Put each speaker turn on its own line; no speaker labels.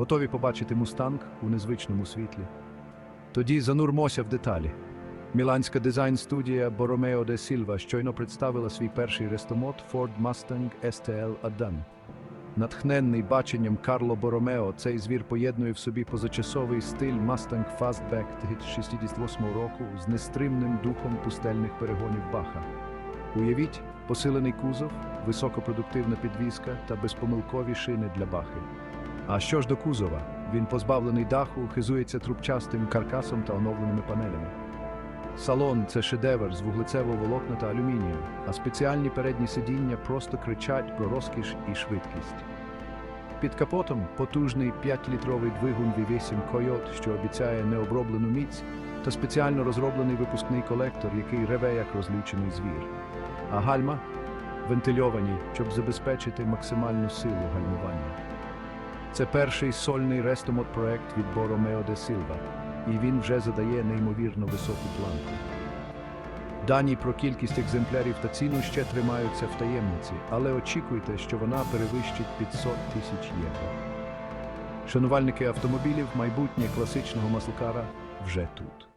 Готові побачити мустанг у незвичному світлі? Тоді занурмося в деталі. Міланська дизайн-студія Боромео де Сільва щойно представила свій перший рестомод Ford Mustang STL Adam. Натхненний баченням Карло Боромео, цей звір поєднує в собі позачасовий стиль Mustang Fastback 68 року з нестримним духом пустельних перегонів Баха. Уявіть, посилений кузов, високопродуктивна підвізка та безпомилкові шини для бахи. А що ж до кузова? Він позбавлений даху, хизується трубчастим каркасом та оновленими панелями. Салон це шедевр з вуглецевого волокна та алюмінію, а спеціальні передні сидіння просто кричать про розкіш і швидкість. Під капотом потужний 5-літровий двигун V8 Coyote, що обіцяє необроблену міць, та спеціально розроблений випускний колектор, який реве як розлючений звір. А гальма вентильовані, щоб забезпечити максимальну силу гальмування. Це перший сольний рестомод проект від Боромео де Силва, і він вже задає неймовірно високу планку. Дані про кількість екземплярів та ціну ще тримаються в таємниці, але очікуйте, що вона перевищить 500 тисяч євро. Шанувальники автомобілів, майбутнє класичного маслкара вже тут.